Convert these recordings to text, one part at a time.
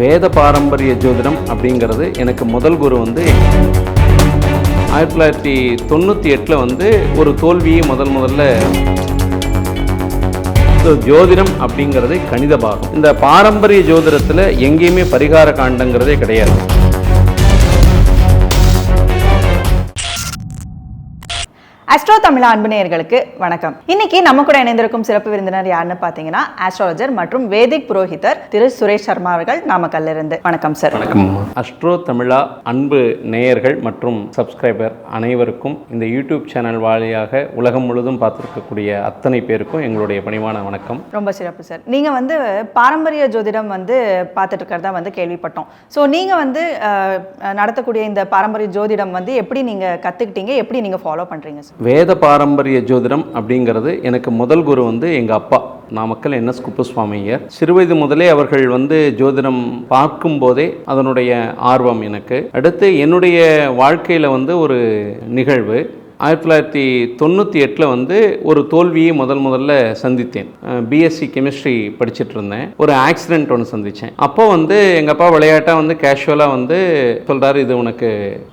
வேத பாரம்பரிய ஜோதிடம் அப்படிங்கிறது எனக்கு முதல் குரு வந்து ஆயிரத்தி தொள்ளாயிரத்தி தொண்ணூற்றி எட்டில் வந்து ஒரு தோல்வியை முதல் முதல்ல ஜோதிடம் அப்படிங்கிறது கணித பாகம். இந்த பாரம்பரிய ஜோதிடத்தில் எங்கேயுமே பரிகார காண்டங்கிறதே கிடையாது. அஸ்ட்ரோ தமிழ் அன்பு நேயர்களுக்கு வணக்கம். இன்னைக்கு நம்ம கூட இணைந்திருக்கும் சிறப்பு விருந்தினர் யாருன்னு பார்த்தீங்கன்னா ஆஸ்ட்ராலஜர் மற்றும் வேதிக் புரோஹிதர் திரு சுரேஷ் சர்மா அவர்கள் நாமக்கல்ல இருந்து வணக்கம் சார் வணக்கம். அஸ்ட்ரோ தமிழா அன்பு நேயர்கள் மற்றும் சப்ஸ்கிரைபர் அனைவருக்கும் இந்த யூடியூப் சேனல் வாயிலாக உலகம் முழுதும் பார்த்துருக்கக்கூடிய அத்தனை பேருக்கும் எங்களுடைய பணிவான வணக்கம். ரொம்ப சிறப்பு சார் நீங்க வந்து பாரம்பரிய ஜோதிடம் வந்து பார்த்துட்டு இருக்கிறதா வந்து கேள்விப்பட்டோம். ஸோ நீங்க வந்து நடத்தக்கூடிய இந்த பாரம்பரிய ஜோதிடம் வந்து எப்படி நீங்க கத்துக்கிட்டீங்க? எப்படி நீங்க ஃபாலோ பண்றீங்க சார் வேத பாரம்பரிய ஜோதிடம் அப்படிங்கிறது எனக்கு முதல் குரு வந்து எங்கள் அப்பா. நாமக்கல் என் எஸ் ஐயர் சிறுவயது முதலே அவர்கள் வந்து ஜோதிடம் பார்க்கும் போதே அதனுடைய ஆர்வம் எனக்கு. அடுத்து என்னுடைய வாழ்க்கையில் வந்து ஒரு நிகழ்வு. ஆயிரத்தி தொள்ளாயிரத்தி தொண்ணூற்றி எட்டில் வந்து ஒரு தோல்வியை முதல் முதல்ல சந்தித்தேன். பிஎஸ்சி கெமிஸ்ட்ரி படிச்சுட்டு இருந்தேன். ஒரு ஆக்சிடென்ட் ஒன்று சந்தித்தேன் அப்போ வந்து எங்கள் அப்பா விளையாட்டாக வந்து கேஷுவலாக வந்து சொல்கிறாரு இது உனக்கு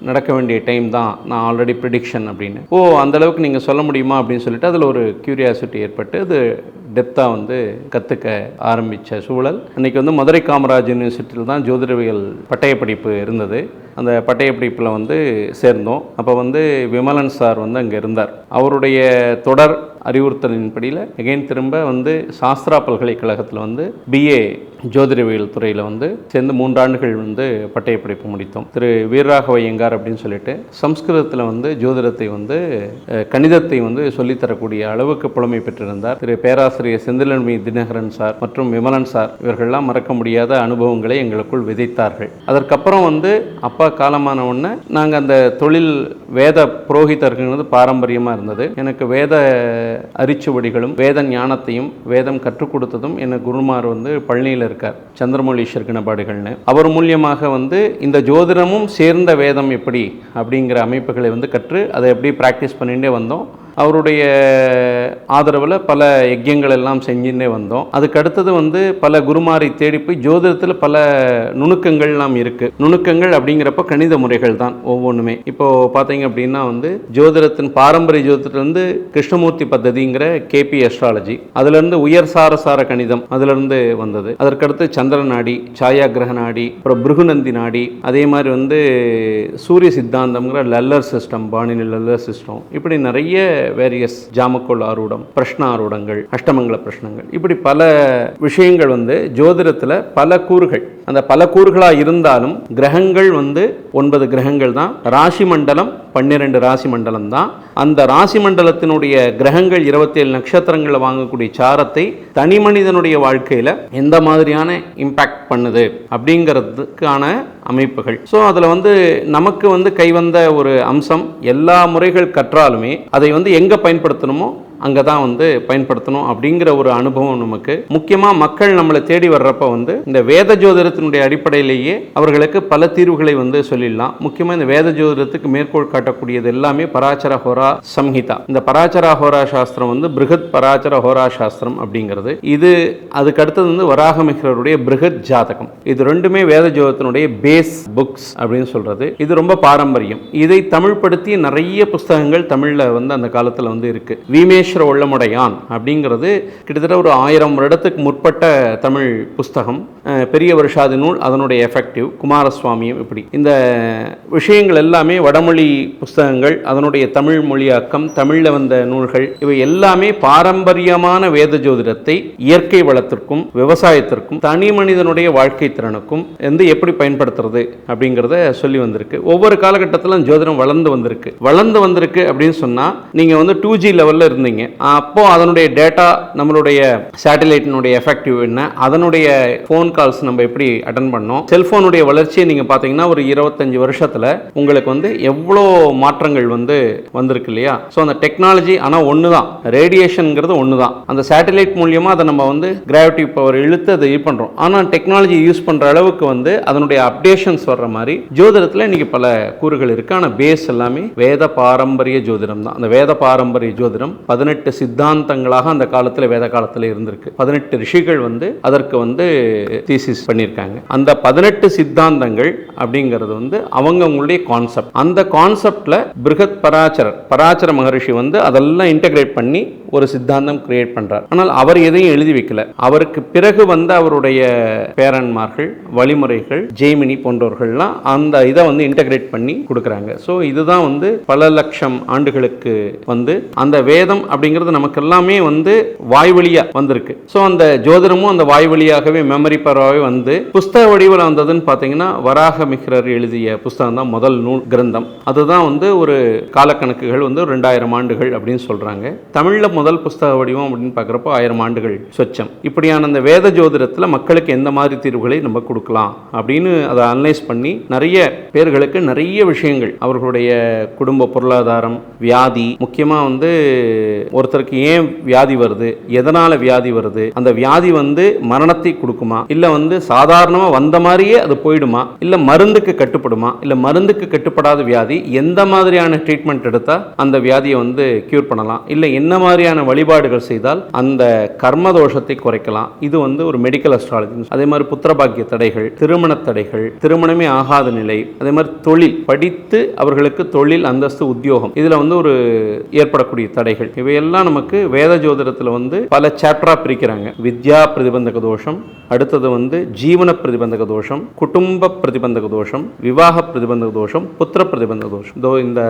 நடக்க வேண்டிய டைம் தான். நான் ஆல்ரெடி ப்ரிடிக்ஷன் அப்படின்னு. ஓ அந்த அளவுக்கு நீங்கள் சொல்ல முடியுமா அப்படின்னு சொல்லிட்டு அதில் ஒரு க்யூரியாசிட்டி ஏற்பட்டு அது டெப்த்தாக வந்து கற்றுக்க ஆரம்பித்த சூழல். அன்றைக்கி வந்து மதுரை காமராஜ் யூனிவர்சிட்டியில் தான் ஜோதிடவியல் பட்டயப்படிப்பு இருந்தது. அந்த பட்டயப்படிப்பில் வந்து சேர்ந்தோம். அப்போ வந்து விமலன் சார் வந்து அங்கே இருந்தார். அவருடைய தொடர் அறிவுறுத்தலின்படியில் எகைன் திரும்ப வந்து சாஸ்திரா பல்கலைக்கழகத்தில் வந்து பிஏ ஜோதிடவியல் துறையில் வந்து சேர்ந்து மூன்றாண்டுகள் வந்து பட்டயப்படிப்பு முடித்தோம். திரு வீரராகவ ஐயங்கார் அப்படின்னு சொல்லிட்டு சம்ஸ்கிருதத்தில் வந்து ஜோதிடத்தை வந்து கணிதத்தை வந்து சொல்லித்தரக்கூடிய அளவுக்கு புலமை பெற்றிருந்தார். திரு பேராசிரியர் செந்திலன்மி தினகரன் சார் மற்றும் விமலன் சார் இவர்கள்லாம் மறக்க முடியாத அனுபவங்களை எங்களுக்குள் விதைத்தார்கள். அதற்கப்புறம் வந்து அப்பா காலமான உடனே நாங்கள் அந்த தொழில் வேத புரோகிதர்கள் பாரம்பரியமாக இருந்தது. எனக்கு வேத அரிச்சுவடிகளும் வேத ஞானத்தையும் வேதம் கற்றுக் கொடுத்ததும் என் குருமார் வந்து பழனியில் இருக்கார் சந்திரமௌலீஸ்வர் கிணபாடுகள்னு. அவர் மூலியமாக வந்து இந்த ஜோதிடமும் சேர்ந்த வேதம் எப்படி அப்படிங்கிற அமைப்புகளை வந்து கற்று அதை எப்படி ப்ராக்டிஸ் பண்ணிகிட்டே வந்தோம். அவருடைய ஆதரவில் பல யஜ்யங்கள் எல்லாம் செஞ்சுன்னே வந்தோம். அதுக்கு அடுத்தது வந்து பல குருமாரை தேடி போய் ஜோதிடத்தில் பல நுணுக்கங்கள்லாம் இருக்குது நுணுக்கங்கள் அப்படிங்கிறப்ப கணித முறைகள் தான் ஒவ்வொன்றுமே இப்போது பார்த்தீங்க அப்படின்னா வந்து ஜோதிடத்தின் பாரம்பரிய ஜோதிடத்தில் கிருஷ்ணமூர்த்தி பத்ததிங்கிற கேபி அஸ்ட்ராலஜி அதுலேருந்து உயர் சாரசார கணிதம் அதுலேருந்து வந்தது. அதற்கடுத்து சந்திர நாடி சாயா கிரக நாடி அப்புறம் பிருகுநந்தி நாடி அதே மாதிரி வந்து சூரிய சித்தாந்தம்ங்கிற லல்லர் சிஸ்டம் பாணினி லல்லர் சிஸ்டம் இப்படி நிறைய வேரியஸ் ஜாமக்கோள் ஆரூடம் பிரஷ்ன ஆரூடங்கள் அஷ்டமங்கல பிரஷ்னங்கள். இப்படி பல விஷயங்கள் வந்து ஜோதிடத்தில் பல கூறுகள். அந்த பல கூறுகளாக இருந்தாலும் கிரகங்கள் வந்து ஒன்பது கிரகங்கள் தான். ராசி மண்டலம் பன்னிரெண்டு ராசி மண்டலம் தான். அந்த ராசி மண்டலத்தினுடைய கிரகங்கள் இருபத்தேழு நட்சத்திரங்களில் வாங்கக்கூடிய சாரத்தை தனி மனிதனுடைய வாழ்க்கையில் எந்த மாதிரியான இம்பேக்ட் பண்ணுது? அப்படிங்கிறதுக்கான அமைப்புகள். ஸோ அதில் வந்து நமக்கு வந்து கைவந்த ஒரு அம்சம் எல்லா முறைகள் கற்றாலுமே அதை வந்து எங்கே பயன்படுத்தணுமோ அங்கே தான் வந்து பயன்படுத்தணும் அப்படிங்கிற ஒரு அனுபவம் நமக்கு. முக்கியமாக மக்கள் நம்மளை தேடி வர்றப்ப வந்து இந்த வேத ஜோதிடத்தினுடைய அடிப்படையிலேயே அவர்களுக்கு பல தீர்வுகளை வந்து சொல்லிடலாம். முக்கியமாக இந்த வேத ஜோதிடத்துக்கு மேற்கோள் காட்டக்கூடியது எல்லாமே பராச்சர ஹோரா சம்ஹிதா. இந்த பராச்சர ஹோரா சாஸ்திரம் வந்து பிருகத் பராச்சர ஹோரா சாஸ்திரம் அப்படிங்கிறது. இது அதுக்கு அடுத்தது வந்து வராகமிகருடைய பிருகத் ஜாதகம். இது ரெண்டுமே வேத ஜோதத்தினுடைய பேஸ் புக்ஸ் அப்படின்னு சொல்றது. இது ரொம்ப பாரம்பரியம். இதை தமிழ்படுத்தி நிறைய புஸ்தகங்கள் தமிழில் வந்து அந்த காலத்தில் வந்து இருக்கு. வீமேஸ்வர உள்ளமுடையான் அப்படிங்கிறது கிட்டத்தட்ட ஒரு ஆயிரம் வருடத்துக்கு முற்பட்ட தமிழ் புஸ்தகம். பெரிய வருஷாதி நூல் அதனுடைய எஃபெக்டிவ் குமாரசுவாமியும் இப்படி. இந்த விஷயங்கள் எல்லாமே வடமொழி புஸ்தகங்கள் அதனுடைய தமிழ் மொழியாக்கம் தமிழில் வந்த நூல்கள் இவை எல்லாமே பாரம்பரியமான வேத ஜோதிடத்தை இயற்கை வளத்திற்கும் விவசாயத்திற்கும் தனி மனிதனுடைய வாழ்க்கை திறனுக்கும் வந்து எப்படி பயன்படுத்துறது அப்படிங்கிறத சொல்லி வந்திருக்கு. ஒவ்வொரு காலகட்டத்திலும் ஜோதிடம் வளர்ந்து வந்திருக்கு. வளர்ந்து வந்திருக்கு அப்படின்னு சொன்னால் நீங்கள் வந்து டூ ஜி லெவலில் இருந்தீங்க. அப்போ அதனுடைய டேட்டா நம்மளுடைய சேட்டலைட்டினுடைய எஃபெக்டிவ் என்ன? அதனுடைய ஃபோன் கால்ஸ் நம்ம எப்படி அட்டன் பண்ணோம்? செல்ஃபோனுடைய வளர்ச்சியை நீங்கள் பார்த்தீங்கன்னா ஒரு இருபத்தஞ்சு வருஷத்தில் உங்களுக்கு வந்து எவ்வளோ மாற்றங்கள் வந்து வந்திருக்கு இல்லையா? ஸோ அந்த டெக்னாலஜி ஆனால் ஒன்று தான் ரேடியேஷனுங்கிறது ஒன்று தான் அந்த சேட்டலைட் மூலியமாக அதை நம்ம வந்து கிராவிட்டி பவர் இழுத்து அதை இது பண்ணுறோம் ஆனால் டெக்னாலஜி யூஸ் பண்ணுற அளவுக்கு வந்து அதனுடைய அப்டேஷன்ஸ் வர்ற மாதிரி ஜோதிடத்தில் இன்னைக்கு பல கூறுகள் இருக்குது ஆனால் பேஸ் எல்லாமே வேத பாரம்பரிய ஜோதிடம் தான் அந்த வேத பாரம்பரிய ஜோதிடம் பதினெட்டு பதினெட்டு சித்தாந்தங்களாக அந்த காலத்தில் வேத காலத்தில் இருந்திருக்கு. பதினெட்டு ரிஷிகள் வந்து அதற்கு வந்து தீசிஸ் பண்ணியிருக்காங்க. அந்த பதினெட்டு சித்தாந்தங்கள் அப்படிங்கிறது வந்து அவங்கவுங்களுடைய கான்செப்ட் அந்த கான்செப்ட்ல பிருகத் பராச்சரர் பராச்சர மகரிஷி வந்து அதெல்லாம் இன்டகிரேட் பண்ணி ஒரு சித்தாந்தம் கிரியேட் பண்றார். ஆனால் அவர் எதையும் எழுதி வைக்கல. அவருக்கு பிறகு வந்த அவருடைய பேரன்மார்கள் வழிமுறைகள் ஜெய்மினி போன்றவர்கள்லாம் அந்த இதை வந்து இன்டகிரேட் பண்ணி கொடுக்குறாங்க. ஸோ இதுதான் வந்து பல லட்சம் ஆண்டுகளுக்கு வந்து அந்த வேதம் அப்படிங்கிறது நமக்கு எல்லாமே வந்து வாய்வழியா வந்திருக்கு. ஸோ அந்த ஜோதிடமும் அந்த வாய் வழியாகவே மெமரி பரவாகவே வந்து புஸ்தக வடிவில் வந்ததுன்னு பார்த்தீங்கன்னா வராக மிக்ரர் எழுதிய புஸ்தகம் தான் முதல் நூல் கிரந்தம். அதுதான் வந்து ஒரு காலக்கணக்குகள் வந்து ரெண்டாயிரம் ஆண்டுகள் அப்படின்னு சொல்றாங்க. தமிழில் முதல் புஸ்தக வடிவம் அப்படின்னு பார்க்குறப்போ ஆயிரம் ஆண்டுகள் சொச்சம். இப்படியான அந்த வேத ஜோதிடத்தில் மக்களுக்கு எந்த மாதிரி தீர்வுகளை நம்ம கொடுக்கலாம் அப்படின்னு அதை அனலைஸ் பண்ணி நிறைய பேர்களுக்கு நிறைய விஷயங்கள் அவர்களுடைய குடும்ப பொருளாதாரம் வியாதி முக்கியமாக வந்து ஒருத்தருக்கு ஏன் வியாதி வருது எதனால் வியாதி வருது அந்த வியாதி வந்து மரணத்தை கொடுக்குமா? இல்லை வந்து சாதாரணமாக வந்த மாதிரியே அது போயிடுமா? இல்லை மருந்துக்கு கட்டுப்படுமா? இல்லை மருந்துக்கு கட்டுப்படாத வியாதி எந்த மாதிரியான ட்ரீட்மெண்ட் எடுத்தால் அந்த வியாதியை வந்து க்யூர் பண்ணலாம்? இல்லை என்ன மாதிரியான வழிபாடுகள் செய்தால் அந்த கர்ம தோஷத்தை குறைக்கலாம்? இது வந்து ஒரு மெடிக்கல் அஸ்ட்ராலஜி அதே மாதிரி புத்திரபாக்கிய தடைகள் திருமண தடைகள் திருமணமே ஆகாத நிலை அதே மாதிரி தொழில் படித்து அவர்களுக்கு தொழில் அந்தஸ்து உத்தியோகம் இதில் வந்து ஒரு ஏற்படக்கூடிய தடைகள். இதையெல்லாம் நமக்கு வேத ஜோதிடத்தில் வந்து பல சாப்டரா பிரிக்கிறாங்க. வித்யா பிரதிபந்தக தோஷம் அடுத்தது வந்து ஜீவன பிரதிபந்தக தோஷம் குடும்ப பிரதிபந்தக தோஷம் விவாக பிரதிபந்தக தோஷம் புத்திர பிரதிபந்தக தோஷம். இதோ இந்த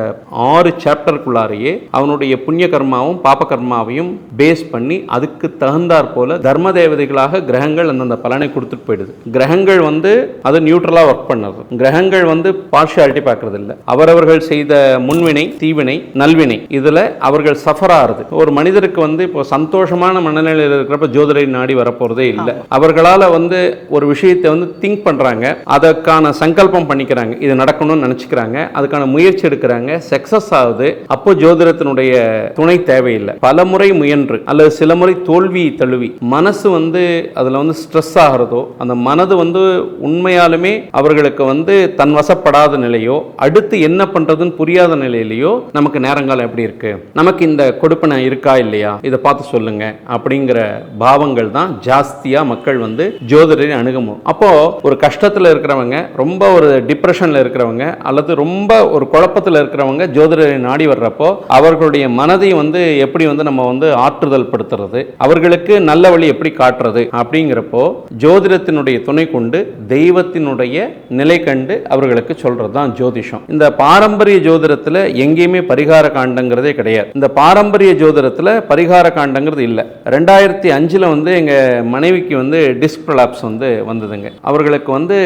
ஆறு சாப்டருக்குள்ளாரையே அவனுடைய புண்ணிய கர்மாவும் பாப கர்மாவையும் பேஸ் பண்ணி அதுக்கு தகுந்தாற் போல தர்ம தேவதைகளாக கிரகங்கள் அந்தந்த பலனை கொடுத்துட்டு போயிடுது. கிரகங்கள் வந்து அது நியூட்ரலாக ஒர்க் பண்ணது கிரகங்கள் வந்து பார்ஷியாலிட்டி பார்க்கறது இல்லை அவரவர்கள் செய்த முன்வினை தீவினை நல்வினை இதில் அவர்கள் சஃபர் ஆறுது ஒரு மனிதருக்கு வந்து இப்போ சந்தோஷமான மனநிலையில் இருக்கிறப்ப ஜோதிடரை நாடி வரப்போறதே இல்லை. அவர்களால வந்து ஒரு விஷயத்தை வந்து திங்க் பண்றாங்க. அதற்கான சங்கல்பம் பண்ணிக்கிறாங்க. இது நடக்கணும்னு நினைச்சுக்கிறாங்க. அதுக்கான முயற்சி எடுக்கிறாங்க. சக்சஸ் ஆகுது. அப்போ ஜோதிடத்தினுடைய துணை தேவையில்லை. பல முறை முயன்று அல்லது சில முறை தோல்வி தழுவி மனசு வந்து அதுல வந்து ஸ்ட்ரெஸ் ஆகிறதோ அந்த மனது வந்து உண்மையாலுமே அவர்களுக்கு வந்து தன் வசப்படாத நிலையோ அடுத்து என்ன பண்றதுன்னு புரியாத நிலையிலையோ நமக்கு நேரங்காலம் எப்படி இருக்கு? நமக்கு இந்த கொடுப்பனை இருக்கா இல்லையா? இதை பார்த்து சொல்லுங்க. அப்படிங்கிற பாவங்கள் தான் ஜாஸ்தியா மக்கள் வந்து ஜோதிடரை அணுக முடியும் அப்போ ஒரு கஷ்டத்தில் இருக்கிறவங்க ரொம்ப ஒரு டிப்ரெஷன்ல இருக்கிறவங்க அல்லது ரொம்ப ஒரு குழப்பத்தில் இருக்கிறவங்க ஜோதிடரை நாடி வர்றப்போ அவர்களுடைய மனதை வந்து எப்படி வந்து நம்ம வந்து ஆற்றுதல் படுத்துறது? அவர்களுக்கு நல்ல வழி எப்படி காட்டுறது? அப்படிங்கிறப்போ ஜோதிடத்தினுடைய துணை கொண்டு தெய்வத்தினுடைய நிலை கண்டு அவர்களுக்கு சொல்றது தான் ஜோதிஷம். இந்த பாரம்பரிய ஜோதிடத்தில் எங்கேயுமே பரிகார காண்டங்கிறதே கிடையாது. இந்த பாரம்பரிய ஜோதிடத்துல பரிகார காண்டங்கிறது இல்லை. ரெண்டாயிரத்தி அஞ்சில் வந்து எங்க மனைவிக்கு வந்து டிஸ்க் ப்ரலாப்ஸ் வந்து வந்ததுங்க. அவர்களுக்கு வந்து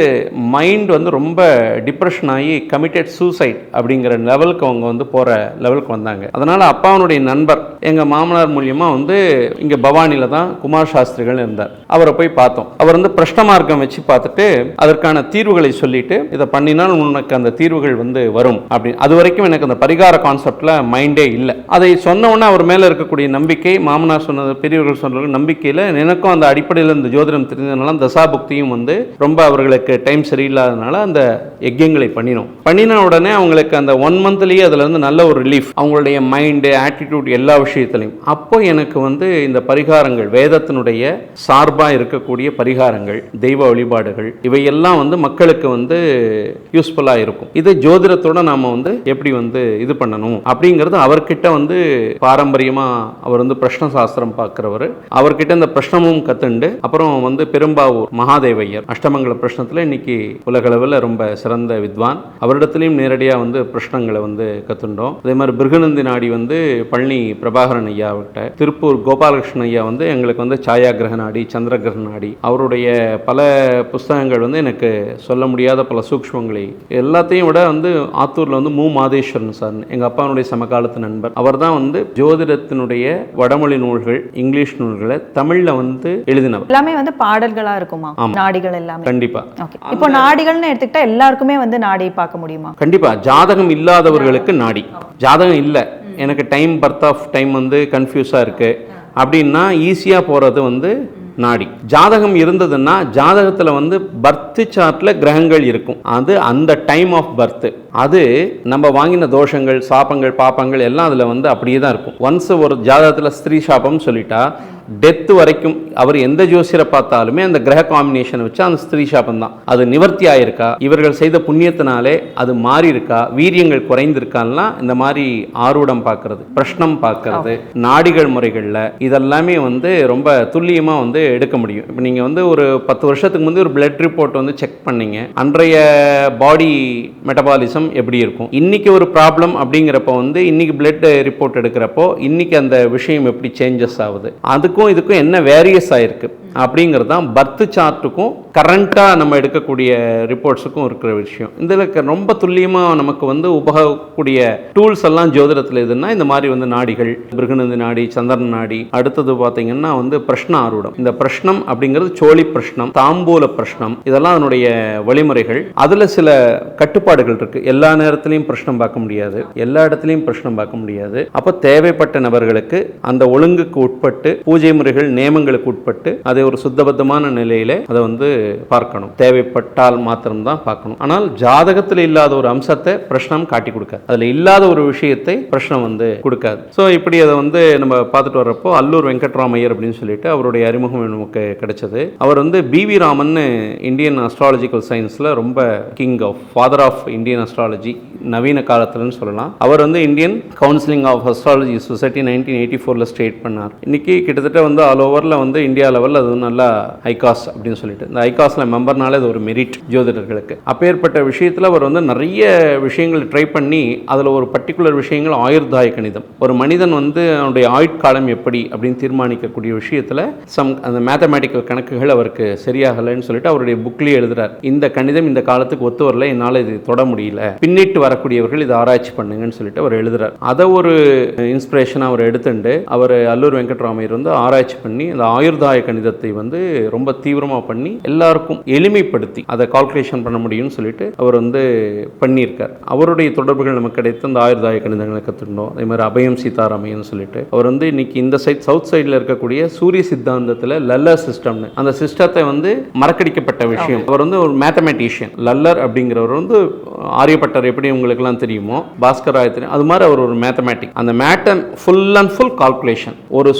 மைண்ட் வந்து ரொம்ப டிப்ரெஷன் ஆகி கமிட்டட் சூசைட் அப்படிங்கிற லெவலுக்கு அவங்க வந்து போகிற லெவலுக்கு வந்தாங்க. அதனால் அப்பாவனுடைய நண்பர் எங்க மாமனார் மூலியமா வந்து இங்க பவானில தான் குமார் சாஸ்திரிகள் இருந்தார். அவரை போய் பார்த்தோம். அவர் வந்து பிரஷ்ன மார்க்கம் வச்சு பார்த்துட்டு அதற்கான தீர்வுகளை சொல்லிட்டு இதை பண்ணினால் உனக்கு அந்த தீர்வுகள் வந்து வரும். அப்படின்னு அது வரைக்கும் எனக்கு அந்த பரிகார கான்செப்டில் மைண்டே இல்லை. அதை சொன்ன உடனே அவர் மேலே இருக்கக்கூடிய நம்பிக்கை மாமனார் சொன்னது பெரியவர்கள் சொன்னது நம்பிக்கையில் எனக்கும் அந்த அடிப்படையில் இந்த ஜோதிடம் தெரிஞ்சதுனால தசாபுக்தியும் வந்து ரொம்ப அவர்களுக்கு டைம் சரியில்லாதனால அந்த யஜ்யங்களை பண்ணினோம். பண்ணின உடனே அவங்களுக்கு அந்த ஒன் மந்த்லேயே அதுலேருந்து நல்ல ஒரு ரிலீஃப் அவங்களுடைய மைண்டு ஆட்டிடியூட் எல்லா விஷயத்துலையும். அப்போ எனக்கு வந்து இந்த பரிகாரங்கள் வேதத்தினுடைய சார்பாக இருக்கக்கூடிய பரிகாரங்கள் தெய்வ வழிபாடுகள் இவையெல்லாம் வந்து மக்களுக்கு வந்து யூஸ்ஃபுல்லாக இருக்கும். இது ஜோதிடத்தோட நாம வந்து எப்படி வந்து இது பண்ணணும் அப்படிங்கிறது அவர்கிட்ட வந்து பாரம்பரியமா அவர் வந்து பிரஷ்ன சாஸ்திரம் பார்க்குறவர். அவர்கிட்ட இந்த பிரஷ்னமும் கத்துண்டு அப்புறம் வந்து பெரும்பாவூர் மகாதேவையர் அஷ்டமங்கல பிரஷ்னத்தில் இன்னைக்கு உலகளவில் ரொம்ப சிறந்த வித்வான். அவரிடத்துலையும் நேரடியாக வந்து பிரஷ்னங்களை வந்து கத்துண்டோம். அதே மாதிரி பிருகநந்தி நாடி வந்து பழனி பிரபாகரன் ஐயா திருப்பூர் கோபாலகிருஷ்ணன் ஐயா வந்து எங்களுக்கு வந்து சாயா கிரக நாடி சந்திர கிரக நாடி. அவருடைய பல புஸ்தகங்கள் வந்து எனக்கு சொல்ல முடியாத பல சூக்ஷ்மங்களை எல்லாத்தையும் விட வந்து ஆத்தூரில் வந்து மு. மாதேஸ்வரன் சார் எங்க அப்பாவுடைய சமகாலத்து நண்பர். அவர் தான் வந்து ஜோதிடத்தினுடைய வடமொழி நூல்கள் இங்கிலீஷ் நூல்களை தமிழ்ல வந்து எழுதினவர். எல்லாமே வந்து பாடல்களா இருக்குமா. நாடிகள் எல்லாமே? கண்டிப்பா. இப்போ நாடிகள்னு எடுத்துக்கிட்டா எல்லாருக்குமே வந்து நாடி பார்க்க முடியுமா? கண்டிப்பா. ஜாதகம் இல்லாதவர்களுக்கு நாடி. ஜாதகம் இல்லை. எனக்கு டைம் பர்த் ஆஃப் டைம் வந்து கன்ஃபியூஸாக இருக்கு. அப்படின்னா ஈஸியாக போகிறது வந்து நாடி. ஜாதகம் இருந்ததுன்னா ஜாதகத்தில் வந்து பர்த் சார்ட்டில் கிரகங்கள் இருக்கும். அது அந்த டைம் ஆஃப் பர்த்து அது நம்ம வாங்கின தோஷங்கள் சாபங்கள் பாப்பங்கள் எல்லாம் அதில் வந்து அப்படியே தான் இருக்கும். ஒன்ஸ் ஒரு ஜாதகத்தில் ஸ்திரீ சாபம்னு சொல்லிட்டா டெத் வரைக்கும் அவர் எந்த ஜோசியரை பார்த்தாலுமே அந்த கிரக காம்பினேஷனை வச்சு அந்த ஸ்திரீ சாபம் தான். அது நிவர்த்தி ஆயிருக்கா? இவர்கள் செய்த புண்ணியத்தினாலே அது மாறி இருக்கா வீரியங்கள் குறைந்திருக்கான்லாம் இந்த மாதிரி ஆரூடம் பார்க்கறது பிரஷ்னம் பார்க்கறது நாடிகள் முறைகளில் இதெல்லாமே வந்து ரொம்ப துல்லியமாக வந்து எடுக்க முடியும். இப்போ நீங்கள் வந்து ஒரு பத்து வருஷத்துக்கு முந்தைய ஒரு பிளட் ரிப்போர்ட் வந்து செக் பண்ணீங்க. அன்றைய பாடி மெட்டபாலிசம் எப்படி இருக்கும்? இன்னைக்கு ஒரு ப்ராப்ளம் அப்படிங்கிறப்போ வந்து இன்னைக்கு பிளட் ரிப்போர்ட் எடுக்கிறப்போ இன்னைக்கு அந்த விஷயம் எப்படி சேஞ்சஸ் ஆகுது? அதுக்கும் இதுக்கும் என்ன வேரியஸ் ஆயிருக்கு? அப்படிங்கிறது தான் பர்த் சார்ட்டுக்கும் கரண்ட்டாக நம்ம எடுக்கக்கூடிய ரிப்போர்ட்ஸுக்கும் இருக்கிற விஷயம். இதில் ரொம்ப துல்லியமாக நமக்கு வந்து உபகக்கூடிய டூல்ஸ் எல்லாம் ஜோதிடத்தில் எதுன்னா இந்த மாதிரி வந்து நாடிகள் பிருகுநந்தி நாடி சந்திரன் நாடி. அடுத்தது பார்த்தீங்கன்னா வந்து பிரஷ்ன ஆரூடம். இந்த பிரஷ்னம் அப்படிங்கிறது சோழி பிரஷ்னம் தாம்பூல பிரஷ்னம் இதெல்லாம் அதனுடைய வழிமுறைகள். அதில் சில கட்டுப்பாடுகள் இருக்கு. எல்லா நேரத்துலையும் பிரஷ்னம் பார்க்க முடியாது. எல்லா இடத்துலையும் பிரஷ்னம் பார்க்க முடியாது. அப்போ தேவைப்பட்ட நபர்களுக்கு அந்த ஒழுங்குக்கு உட்பட்டு பூஜை முறைகள் நியமங்களுக்கு உட்பட்டு அதை ஒரு சுத்தபத்தமான நிலையில அதை வந்து பார்க்கணும். தேவைப்பட்டால் மாத்திரம்தான் பார்க்கணும். ஆனால் ஜாதகத்தில் இல்லாத ஒரு அம்சத்தை பிரஷ்னம் காட்டி கொடுக்காது. அதில் இல்லாத ஒரு விஷயத்தை பிரஷ்னம் வந்து கொடுக்காது. ஸோ இப்படி அதை வந்து நம்ம பார்த்துட்டு வர்றப்போ அல்லூர் வெங்கட்ராமையர் அப்படின்னு சொல்லிட்டு அவருடைய அறிமுகம் நமக்கு கிடைச்சது. அவர் வந்து பிவி ராமன் இந்தியன் அஸ்ட்ராலஜிக்கல் சயின்ஸில் ரொம்ப king of father of Indian astrology நவீன காலத்துலன்னு சொல்லலாம். அவர் வந்து Indian counselling of astrology society nineteen eighty ஃபோரில் ஸ்டேட் பண்ணார். இன்னைக்கு கிட்டத்தட்ட வந்து ஆல் ஓவரில் வந்து இந்தியா லெவலில் அது நல்லா ஐகாஸ் அப்படின்னு சொல்லிட்டு. இந்த ஐகாஸில் மெம்பர்னால அது ஒரு மெரிட் ஜோதிடர்களுக்கு. அப்பேற்பட்ட விஷயத்தில் அவர் வந்து நிறைய விஷயங்கள் ட்ரை பண்ணி அதில் ஒரு பர்டிகுலர் விஷயங்கள் ஆயுர்தாய கணிதம். ஒரு மனிதன் வந்து அவனுடைய ஆயுட்காலம் எப்படி அப்படின்னு தீர்மானிக்கக்கூடிய விஷயத்தில் சம் அந்த மேத்தமேட்டிக்கல் கணக்குகள் அவருக்கு சரியாகலைன்னு சொல்லிட்டு அவருடைய புக்லேயே எழுதுறார். இந்த கணிதம் இந்த காலத்துக்கு ஒத்து வரல என்னால் இது தொட முடியல. பின்னிட்டு வரக்கூடியவர்கள் இதை ஆராய்ச்சி பண்ணுங்கன்னு சொல்லிட்டு அவர் எழுதுறார். அதை ஒரு இன்ஸ்பிரேஷனாக அவர் எடுத்துட்டு அவர் அல்லூர் வெங்கட்ராமையர் வந்து ஆராய்ச்சி பண்ணி அந்த ஆயுர்தாய கணிதத்தை வந்து ரொம்ப தீவிரமாக பண்ணி எல்லாருக்கும் எளிமைப்படுத்தி அதை கால்குலேஷன் பண்ண முடியும்னு சொல்லிட்டு அவர் வந்து பண்ணியிருக்கார். அவருடைய தொடர்புகள் நமக்கு கிடைத்து அந்த ஆயுர்தாய கணிதங்களை கற்றுக்கணும் அதே மாதிரி அபயம் சீதாராமையன்னு சொல்லிட்டு. அவர் வந்து இன்னைக்கு இந்த சைட் சவுத் சைடில் இருக்கக்கூடிய சூரிய சித்தாந்தத்தில் லல்லர் சிஸ்டம்னு அந்த சிஸ்டத்தை வந்து மறக்கடிக்கப்பட்ட விஷயம். அவர் வந்து ஒரு மேத்தமெட்டிஷியன் லல்லர் அப்படிங்கிறவர் வந்து ஆரியப்பட்டர் எப்படி உங்களுக்கெல்லாம் தெரியுமோ பாஸ்கர் ஆய தெரியும் அது மாதிரி அவர் ஒரு மேத்தமேட்டிக் அந்த மேட்டம் ஃபுல் அண்ட் ஃபுல் கால்குலேஷன் ஒரு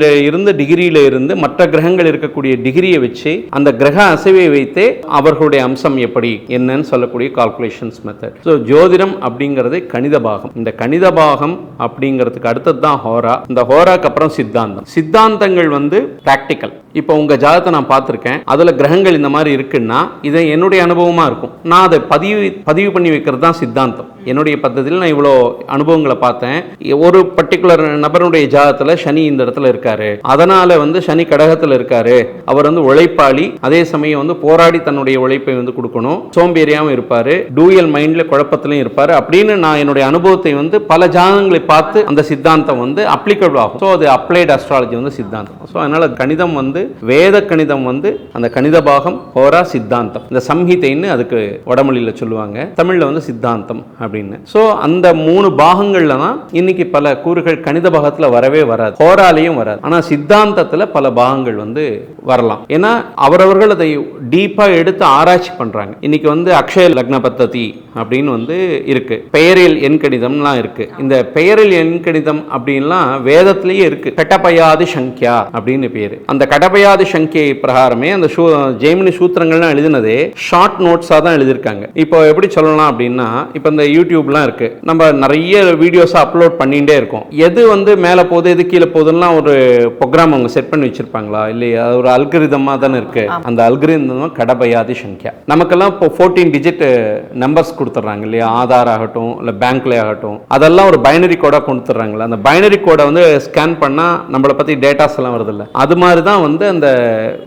சூரியனில் இருந்த டிகிரியில இருந்து மற்ற கிரகங்கள் இருக்கக்கூடிய டிகிரியை வச்சு அந்த கிரக அசைவை வைத்தே அவர்களுடைய அம்சம் எப்படி என்னன்னு சொல்லக்கூடிய கால்குலேஷன்ஸ் மெத்தட் ஸோ ஜோதிடம் அப்படிங்கிறது கணித பாகம். இந்த கணித பாகம் அப்படிங்கிறதுக்கு அடுத்தது தான் ஹோரா. இந்த ஹோராக்கு அப்புறம் சித்தாந்தம். சித்தாந்தங்கள் வந்து ப்ராக்டிக்கல் இப்போ உங்க ஜாதகத்தை நான் பார்த்துருக்கேன். அதுல கிரகங்கள் இந்த மாதிரி இருக்குன்னா இதை என்னுடைய அனுபவமா இருக்கும். நான் அதை பதிவு பதிவு பண்ணி வைக்கிறது தான் சித்தாந்தம். என்னுடைய பத்தத்தில் நான் இவ்வளோ அனுபவங்களை பார்த்தேன். ஒரு பர்டிகுலர் நபருடைய ஜாதத்தில் சனி இந்த இடத்துல இருக்காரு. அதனால வந்து சனி கடகத்தில் இருக்காரு. அவர் வந்து உழைப்பாளி. அதே சமயம் வந்து போராடி தன்னுடைய உழைப்பை வந்து கொடுக்கணும். சோம்பேறியாகவும் இருப்பார். டூயல் மைண்டில் குழப்பத்திலையும் இருப்பார். அப்படின்னு நான் என்னுடைய அனுபவத்தை வந்து பல ஜாதகங்களை பார்த்து அந்த சித்தாந்தம் வந்து அப்ளிகபிள் ஆகும். ஸோ அது அப்ளைடு அஸ்ட்ராலஜி வந்து சித்தாந்தம். ஸோ அதனால் கணிதம் வந்து வேத கணிதம் வந்து அந்த கணித பாகம் ஹோரா சித்தாந்தம். இந்த சம்ஹிதைன்னு அதுக்கு வடமொழியில் சொல்லுவாங்க. தமிழில் வந்து சித்தாந்தம் அப்படின்னு. ஸோ அந்த மூணு பாகங்கள்ல தான் இன்னைக்கு பல கூறுகள் கணித பாகத்தில் வரவே வராது. ஹோராலையும் வராது. ஆனால் சித்தாந்தத்தில் பல பாகங்கள் வந்து வரலாம். ஏன்னா அவரவர்கள் அதை டீப்பாக எடுத்து ஆராய்ச்சி பண்ணுறாங்க இன்னைக்கு வந்து அக்ஷய லக்ன பத்ததி அப்படின்னு வந்து இருக்கு. பெயரில் எண் கணிதம்லாம் இருக்கு. இந்த பெயரில் எண் கணிதம் அப்படின்லாம் வேதத்திலேயே இருக்கு. கடபயாதி சங்கியா அப்படின்னு பேரு. அந்த கடபயாதி சங்கியை பிரகாரமே அந்த ஜெய்மினி சூத்திரங்கள்லாம் எழுதினதே ஷார்ட் நோட்ஸாக தான் எழுதியிருக்காங்க. இப்போ எப்படி சொல்லலாம் அப்படின்னா இப்போ இந்த யூடியூப்லாம் இருக்கு. நம்ம நிறைய வீடியோஸ் அப்லோட் பண்ணிகிட்டே இருக்கோம். எது வந்து மேலே போகுது எது கீழே போகுதுன்னா ஒரு ப்ரோக்ராம் அவங்க செட் பண்ணி வச்சிருப்பாங்களா? இல்லையா? அது ஒரு அல்கிரிதமாக தானே இருக்கு. அந்த அல்கிரிதம் கடபயாதி சங்கியா. நமக்கெல்லாம் இப்போ ஃபோர்டீன் டிஜிட் நம்பர்ஸ் கொடுத்துட்றாங்க இல்லையா? ஆதார் ஆகட்டும் இல்லை பேங்க்ல ஆகட்டும். அதெல்லாம் ஒரு பைனரி கோடாக கொடுத்துட்றாங்களா. அந்த பைனரி கோடை வந்து ஸ்கேன் பண்ணால் நம்மளை பற்றி டேட்டாஸ் எல்லாம் வருதுல்ல அது மாதிரி தான் வந்து அந்த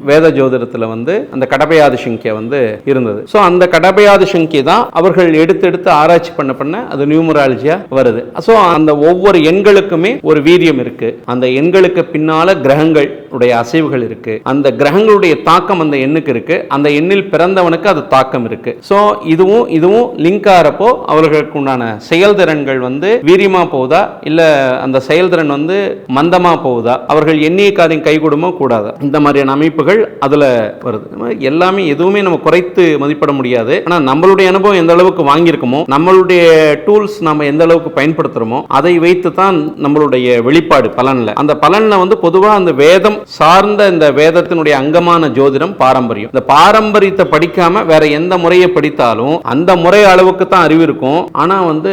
வேத ஜோதிடத்தில் வந்து அந்த கடபயாதி சங்கியா வந்து இருந்தது. ஸோ அந்த கடபயாதி சங்கியை தான் அவர்கள் எடுத்து எடுத்து ஆராய்ச்சி பண்ணி பண்ண பண்ண அது நியூமராலஜியா வருது. ஸோ அந்த ஒவ்வொரு எண்களுக்குமே ஒரு வீரியம் இருக்கு. அந்த எண்களுக்கு பின்னால கிரகங்கள் உடைய அசைவுகள் இருக்கு. அந்த கிரகங்களுடைய தாக்கம் அந்த எண்ணுக்கு இருக்கு. அந்த எண்ணில் பிறந்தவனுக்கு அது தாக்கம் இருக்கு. ஸோ இதுவும் இதுவும் லிங்க் ஆகிறப்போ அவர்களுக்கு உண்டான செயல்திறன்கள் வந்து வீரியமா போகுதா? இல்ல அந்த செயல்திறன் வந்து மந்தமா போகுதா? அவர்கள் எண்ணிய காரியம் கைகூடுமோ? கூடாது? இந்த மாதிரியான அமைப்புகள் அதுல வருது. எல்லாமே எதுவுமே நம்ம குறைத்து மதிப்பிட முடியாது. ஆனா நம்மளுடைய அனுபவம் எந்த அளவுக்கு வாங்கியிருக்கோமோ நம்மளுடைய டூல்ஸ் நம்ம எந்த அளவுக்கு பயன்படுத்துறோமோ அதை வைத்து தான் நம்மளுடைய வெளிப்பாடு பலன்ல. அந்த பலன்ல வந்து பொதுவா அந்த வேதம் சார்ந்த இந்த வேதத்தினுடைய அங்கமான ஜோதிடம் பாரம்பரியம். இந்த பாரம்பரியத்தை படிக்காம வேற எந்த முறையை படித்தாலும் அந்த முறை அளவுக்கு தான் அறிவு இருக்கும். ஆனா வந்து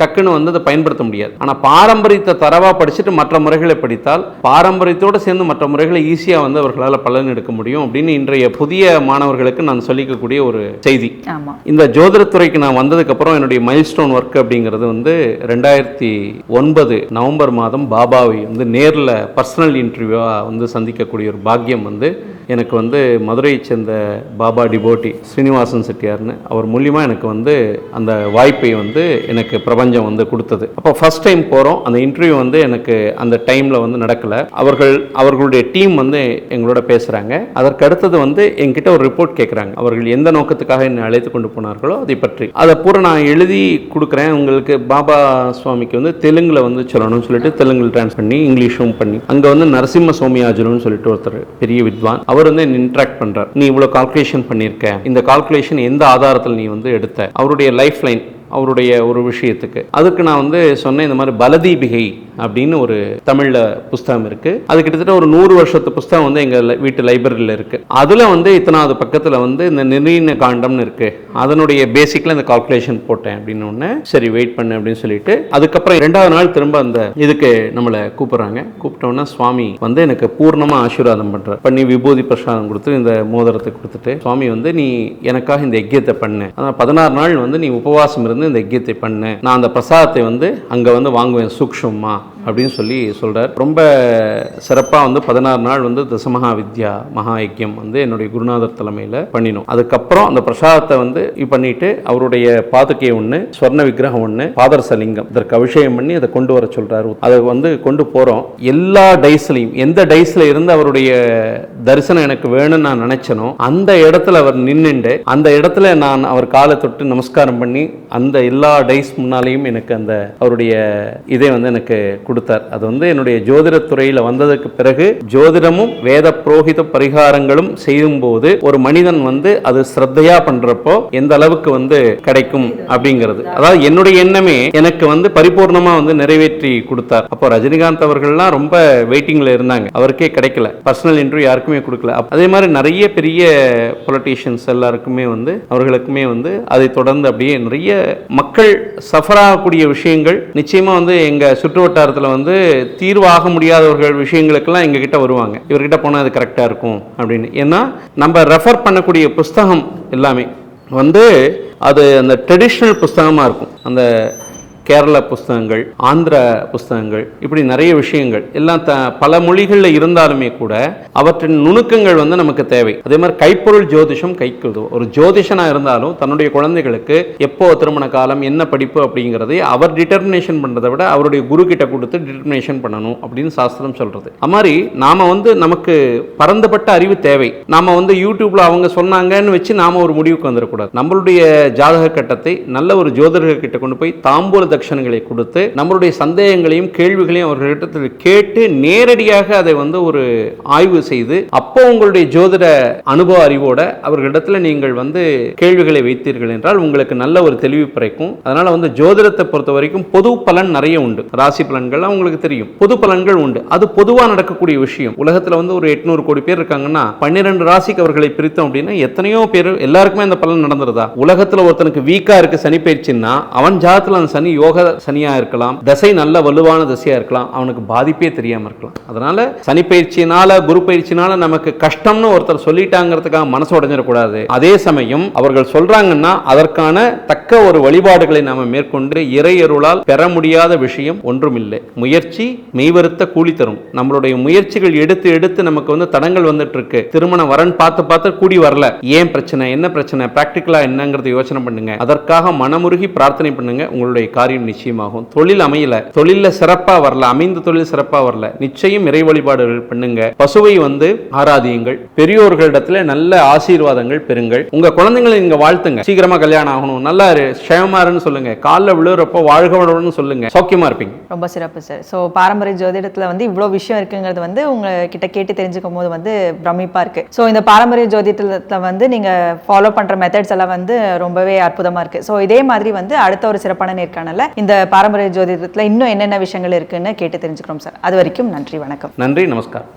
டக்குன்னு வந்து அதை பயன்படுத்த முடியாது. ஆனா பாரம்பரியத்தை தரவா படிச்சுட்டு மற்ற முறைகளை படித்தால் பாரம்பரியத்தோடு சேர்ந்து மற்ற முறைகளை ஈஸியா வந்து அவர்களால் பலன் எடுக்க முடியும் அப்படின்னு இன்றைய புதிய மாணவர்களுக்கு நான் சொல்லிக்கக்கூடிய ஒரு செய்தி. ஆமா. இந்த ஜோதிடத்துறைக்கு நான் வந்ததுக்கு அப்புறம் என்னுடைய மைல்ஸ்டோன் ஒர்க் அப்படிங்கிறது வந்து ரெண்டாயிரத்தி ஒன்பது நவம்பர் மாதம் பாபாவை வந்து நேரில் பர்சனல் இன்டர்வியூவாக வந்து சந்திக்கக்கூடிய ஒரு பாக்கியம் வந்து எனக்கு வந்து மதுரையை சேர்ந்த பாபா டிபோட்டி ஸ்ரீனிவாசன் செட்டியார்னு அவர் மூலியமாக எனக்கு வந்து அந்த வாய்ப்பை வந்து எனக்கு பிரபஞ்சம் வந்து கொடுத்தது. அப்போ ஃபர்ஸ்ட் டைம் போகிறோம் அந்த இன்டர்வியூ வந்து எனக்கு அந்த டைமில் வந்து நடக்கலை. அவர்கள் அவர்களுடைய டீம் வந்து எங்களோட பேசுகிறாங்க அதற்கு அடுத்தது வந்து என்கிட்ட ஒரு ரிப்போர்ட் கேட்குறாங்க அவர்கள் எந்த நோக்கத்துக்காக என்னை அழைத்து கொண்டு போனார்களோ அதை பற்றி. அதை பூரா நான் எழுதி கொடுக்குறேன். உங்களுக்கு பாபா சுவாமிக்கு வந்து தெலுங்கில் வந்து சொல்லணும்னு சொல்லிட்டு தெலுங்கில் டிரான்ஸ் பண்ணி இங்கிலீஷும் பண்ணி அங்கே வந்து நரசிம்ம சோமியாஜுலுன்னு சொல்லிட்டு ஒருத்தர் பெரிய வித்வான். அவர் வந்து இன்ட்ராக்ட் பண்றார். நீ இவ்வளோ கால்குலேஷன் பண்ணியிருக்க. இந்த கால்குலேஷன் எந்த ஆதாரத்தில் நீ வந்து எடுத்த? அவருடைய லைஃப் லைன் அவருடைய ஒரு விஷயத்துக்கு. அதுக்கு நான் வந்து சொன்னேன் இந்த மாதிரி பலதீபிகை அப்படின்னு ஒரு தமிழில் புஸ்தகம் இருக்குது அது கிட்டத்தட்ட ஒரு நூறு வருஷத்து புஸ்தகம் வந்து எங்கள் லை- வீட்டு லைப்ரரியில் இருக்குது அதில் வந்து இத்தனாவது பக்கத்தில் வந்து இந்த நிர்ணய காண்டம்னு இருக்குது அதனுடைய பேசிக்கில் இந்த கால்குலேஷன் போட்டேன் அப்படின்னு ஒன்று சரி வெயிட் பண்ணு அப்படின்னு சொல்லிட்டு அதுக்கப்புறம் ரெண்டாவது நாள் திரும்ப அந்த இதுக்கு நம்மளை கூப்பிட்றாங்க. கூப்பிட்டோன்னா சுவாமி வந்து எனக்கு பூர்ணமாக ஆசீர்வாதம் பண்ணுற பண்ணி விபூதி பிரசாதம் கொடுத்து இந்த மோதிரத்தை கொடுத்துட்டு சுவாமி வந்து நீ எனக்காக இந்த யஜ்யத்தை பண்ணு. ஆனால் பதினாறு நாள் வந்து நீ உபவாசம் இருந்து இந்த யஜ்யத்தை பண்ணு நான் அந்த பிரசாதத்தை வந்து அங்க வந்து வாங்குவேன் சூக்ஷமா அப்படின்னு சொல்லி சொல்கிறார் ரொம்ப சிறப்பாக வந்து பதினாறு நாள் வந்து தசமகா வித்யா மகா யஜ்யம் வந்து என்னுடைய குருநாதர் தலைமையில் பண்ணினோம். அதுக்கப்புறம் அந்த பிரசாதத்தை வந்து பண்ணிட்டு அவருடைய பாதுகை ஒன்று ஸ்வர்ண விக்கிரகம் ஒன்று பாதரசலிங்கம் இதற்கு அபிஷேகம் பண்ணி அதை கொண்டு வர சொல்றாரு. அதை வந்து கொண்டு போறோம். எல்லா டைஸ்லையும் எந்த டைஸில் இருந்து அவருடைய தரிசனம் எனக்கு வேணும்னு நான் நினைச்சனோ அந்த இடத்துல அவர் நின்றுண்டு அந்த இடத்துல நான் அவர் காலை தொட்டு நமஸ்காரம் பண்ணி அந்த எல்லா டைஸ் முன்னாலேயும் எனக்கு அந்த அவருடைய இதை வந்து எனக்கு கொடுத்தார். அது வந்து என்னுடைய ஜோதிடத் துறையில் வந்ததுக்கு பிறகு ஜோதிடமும் வேத புரோகித பரிகாரங்களும் செய்யும்போது ஒரு மனிதன் வந்து அது ஸ்ரத்தையா பண்றப்போ எந்த அளவுக்கு வந்து கிடைக்கும் அப்படிங்கிறது. அதாவது என்னுடைய எண்ணமே எனக்கு வந்து பரிபூர்ணமா வந்து நிறைவேற்றி கொடுத்தார். அப்போ ரஜினிகாந்த் அவர்கள்லாம் ரொம்ப வெயிட்டிங்ல இருந்தாங்க. அவருக்கே கிடைக்கல. பர்சனல் இன்டர்வியூ யாருக்குமே கொடுக்கல. அதே மாதிரி நிறைய பெரிய பொலிட்டீஷியன்ஸ் எல்லாருக்குமே வந்து அவர்களுக்குமே வந்து அதை தொடர்ந்து அப்படியே நிறைய மக்கள் சஃபர் ஆகக்கூடிய விஷயங்கள் நிச்சயமாக வந்து எங்கள் சுற்று வட்டாரத்தில் வந்து தீர்வாக முடியாதவர்கள் விஷயங்களுக்கெல்லாம் எங்ககிட்ட வருவாங்க. இவர்கிட்ட போனால் அது கரெக்டாக இருக்கும் அப்படின்னு. ஏன்னா நம்ம ரெஃபர் பண்ணக்கூடிய புஸ்தகம் எல்லாமே வந்து அது அந்த ட்ரெடிஷ்னல் புஸ்தகமாக இருக்கும். அந்த கேரள புஸ்தகங்கள் ஆந்திர புஸ்தகங்கள் இப்படி நிறைய விஷயங்கள். எல்லாம் த பல மொழிகளில் இருந்தாலுமே கூட அவற்றின் நுணுக்கங்கள் வந்து நமக்கு தேவை. அதே மாதிரி கைப்பொருள் ஜோதிஷம் கைக்கு ஒரு ஜோதிஷனாக இருந்தாலும் தன்னுடைய குழந்தைகளுக்கு எப்போ திருமண காலம் என்ன படிப்பு அப்படிங்கிறதை அவர் டிட்டர்மினேஷன் பண்ணுறதை விட அவருடைய குரு கிட்ட கொடுத்து டிட்டர்மினேஷன் பண்ணணும் அப்படின்னு சாஸ்திரம் சொல்றது. அது மாதிரி நாம வந்து நமக்கு பரந்தப்பட்ட அறிவு தேவை. நாம வந்து யூடியூப்ல அவங்க சொன்னாங்கன்னு வச்சு நாம ஒரு முடிவுக்கு வந்துடக்கூடாது நம்மளுடைய ஜாதக கட்டத்தை நல்ல ஒரு ஜோதிடர்கிட்ட கொண்டு போய் தாம்பூலத்தை தட்சணைகளை கொடுத்து நம்மளுடைய சந்தேகங்களையும் கேள்விகளையும் அவர்களிடத்தில் கேட்டு நேரடியாக அதை வந்து ஒரு ஆய்வு செய்து அப்போ உங்களுடைய ஜோதிட அனுபவ அறிவோட அவர்களிடத்தில் நீங்கள் வந்து கேள்விகளை வைத்தீர்கள் என்றால் உங்களுக்கு நல்ல ஒரு தெளிவு பிறக்கும். அதனால வந்து ஜோதிடத்தை பொறுத்த வரைக்கும் பொது பலன் நிறைய உண்டு. ராசி பலன்கள்லாம் உங்களுக்கு தெரியும். பொது பலன்கள் உண்டு. அது பொதுவாக நடக்கக்கூடிய விஷயம். உலகத்தில் வந்து ஒரு எட்நூறு கோடி பேர் இருக்காங்கன்னா பன்னிரெண்டு ராசிக்கு அவர்களை பிரித்தோம் அப்படின்னா எத்தனையோ பேர் எல்லாருக்குமே அந்த பலன் நடந்துருதா? உலகத்தில் ஒருத்தனுக்கு வீக்கா இருக்கு சனி பயிற்சின்னா அவன் ஜாதத்தில் அந்த சனி யோக சனியா இருக்கலாம் தசை நல்ல வலுவான திசையா இருக்கலாம் அவனுக்கு பாதிப்பே தெரியாம இருக்கலாம். அதனால சனி பயிற்சியினால குரு பயிற்சினால நமக்கு கஷ்டம்னு ஒருத்தர் சொல்லிட்டாங்கிறதுக்காக மனசு உடைஞ்சிடக்கூடாது. அதே சமயம் அவர்கள் சொல்றாங்கன்னா அதற்கான தக்க ஒரு வழிபாடுகளை நாம மேற்கொண்டு இறையருளால் பெற முடியாத விஷயம் ஒன்றுமில்லை. முயற்சி மெய்வருத்த கூலி தரும். நம்மளுடைய முயற்சிகள் எடுத்து எடுத்து நமக்கு வந்து தடங்கள் வந்துட்டு இருக்கு திருமண வரன் பார்த்து பார்த்து கூடி வரல. ஏன் பிரச்சனை? என்ன பிரச்சனை? பிராக்டிக்கலா என்னங்கிறத யோசனை பண்ணுங்க. அதற்காக மனமுருகி பிரார்த்தனை பண்ணுங்க. உங்களுடைய காரியம் நிச்சயமாகும். தொழில் அமையல. தொழில சிறப்பா வரல. அமைந்த தொழில் சிறப்பா வரல. நிச்சயம் இறை வழிபாடுகள் பண்ணுங்க. பசுவை வந்து ஆராதியுங்கள். பெரியோர்களிடத்துல நல்ல ஆசீர்வாதங்கள் பெறுங்கள். உங்க குழந்தைங்களை நீங்க வாழ்த்துங்க. சீக்கிரமா கல்யாணம் ஆகணும். நல்லா இரு. சொல்லுங்க. காலில் விழுறப்போ வாழ்க வளருன்னு சொல்லுங்க. சௌக்கியமா இருப்பீங்க. ரொம்ப சிறப்பு சார் ஸோ பாரம்பரிய ஜோதிடத்தில் வந்து இவ்வளோ விஷயம் இருக்குங்கிறது வந்து உங்ககிட்ட கேட்டு தெரிஞ்சுக்கும் போது வந்து பிரமிப்பாக இருக்கு. ஸோ இந்த பாரம்பரிய ஜோதிடத்தில் வந்து நீங்கள் ஃபாலோ பண்ணுற மெத்தட்ஸ் எல்லாம் வந்து ரொம்பவே அற்புதமாக இருக்கு. ஸோ இதே மாதிரி வந்து அடுத்த ஒரு சிறப்பான நேர்காணல இந்த பாரம்பரிய ஜோதிடத்தில் இன்னும் என்னென்ன விஷயங்கள் இருக்குன்னு கேட்டு தெரிஞ்சுக்கிறோம் சார். அது வரைக்கும் நன்றி வணக்கம். நன்றி நமஸ்காரம்